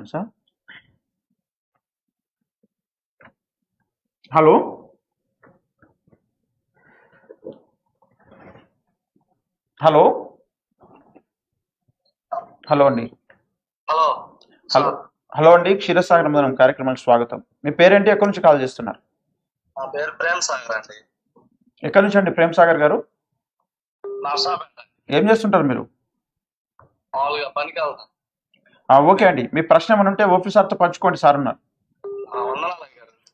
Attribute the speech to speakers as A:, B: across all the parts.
A: ఉండండి sir hello? Hello? Hello అండి.
B: Hello
A: hello hello అండి క్షీరసాగర్ మనం కార్యక్రమానికి స్వాగతం. మీ పేరేంటి? ఎక్కడి నుంచి కాల్ చేస్తున్నారు?
B: నా పేరు ప్రేమ్ సాగర్ అండి.
A: ఎక్కడి నుంచి అండి ప్రేమ్ సాగర్ గారు?
B: నర్సాపేట
A: ఏం చేస్తుంటారు మీరు?
B: మామూలుగా పనికి వెళ్తాను
A: ఆ, ఓకే అండి. మీ ప్రశ్న ఏమైనా ఉంటే ఆఫీసర్తో పంచుకోండి సార్ ఉన్నారు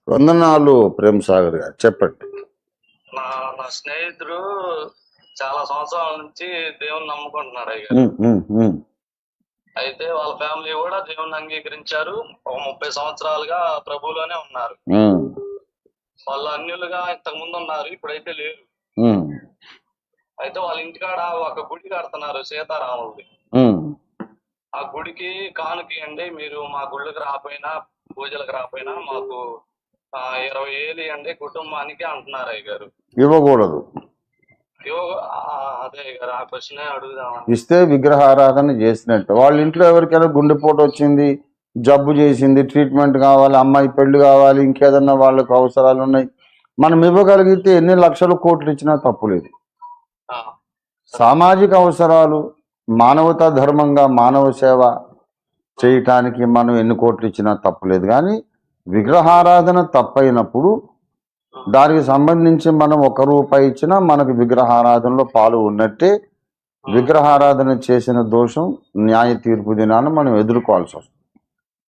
C: వందనాలు ప్రేమ్ సాగర్ గారు. చెప్పండి.
B: నా నా స్నేహితుడు చాలా సంవత్సరాల నుంచి దేవుని నమ్ముకుంటున్నారు అయితే వాళ్ళ ఫ్యామిలీ కూడా దేవుని అంగీకరించారు. ఒక ముప్పై సంవత్సరాలుగా ప్రభువులోనే ఉన్నారు. వాళ్ళు అన్యులుగా ఇంతకు ముందు ఉన్నారు ఇప్పుడైతే లేరు. అయితే వాళ్ళ ఇంటికాడ ఒక గుడి కడుతున్నారు సీతారాములది
C: ఉమ్.
B: ఆ గుడికి కానుకియండి మీరు మా గుళ్ళకి రాకపోయినా పూజలకు రాకపోయినా మాకు ఆ, ఇరవై ఏళ్ళు ఇవ్వండి కుటుంబానికి అంటున్నారు అయ్య గారు
C: ఇవ్వకూడదు
B: ఆ, అదే అయ్య గారు ఆ క్వశ్చన్ అడుగుదామని.
C: ఇస్తే విగ్రహారాధన చేసినట్టు. వాళ్ళ ఇంట్లో ఎవరికైనా గుండెపోటు వచ్చింది జబ్బు చేసింది ట్రీట్మెంట్ కావాలి అమ్మాయి పెళ్ళి కావాలి ఇంకేదన్నా వాళ్ళకు అవసరాలు ఉన్నాయి. మనం ఇవ్వగలిగితే ఎన్ని లక్షల కోట్లు ఇచ్చినా తప్పులేదు
B: ఆ,
C: సామాజిక అవసరాలు మానవతా ధర్మంగా మానవ సేవ చేయటానికి మనం ఎన్ని కోట్లు ఇచ్చినా తప్పులేదు కానీ విగ్రహారాధన తప్పైనప్పుడు దానికి సంబంధించి మనం ఒక రూపాయి ఇచ్చినా మనకు విగ్రహారాధనలో పాలు ఉన్నట్టే విగ్రహారాధన చేసిన దోషం న్యాయ తీర్పు దినాన్ని మనం ఎదుర్కోవాల్సి వస్తుంది.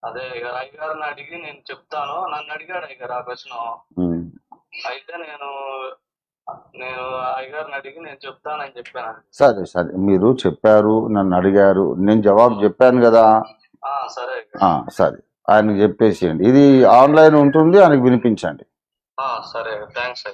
B: అదే అడిగి నేను చెప్తాను. నన్ను అడిగాడు. అయితే నేను నేను అయ్య గారిని అడిగి నేను చెప్తానని చెప్పాను.
C: సరే సరే. మీరు చెప్పారు నన్ను అడిగారు. నేను జవాబు చెప్పాను కదా.
B: సరే
C: సరే. ఆయనకు చెప్పేసేయండి. ఇది ఆన్లైన్ ఉంటుంది ఆయనకు వినిపించండి.
B: సరే థ్యాంక్స్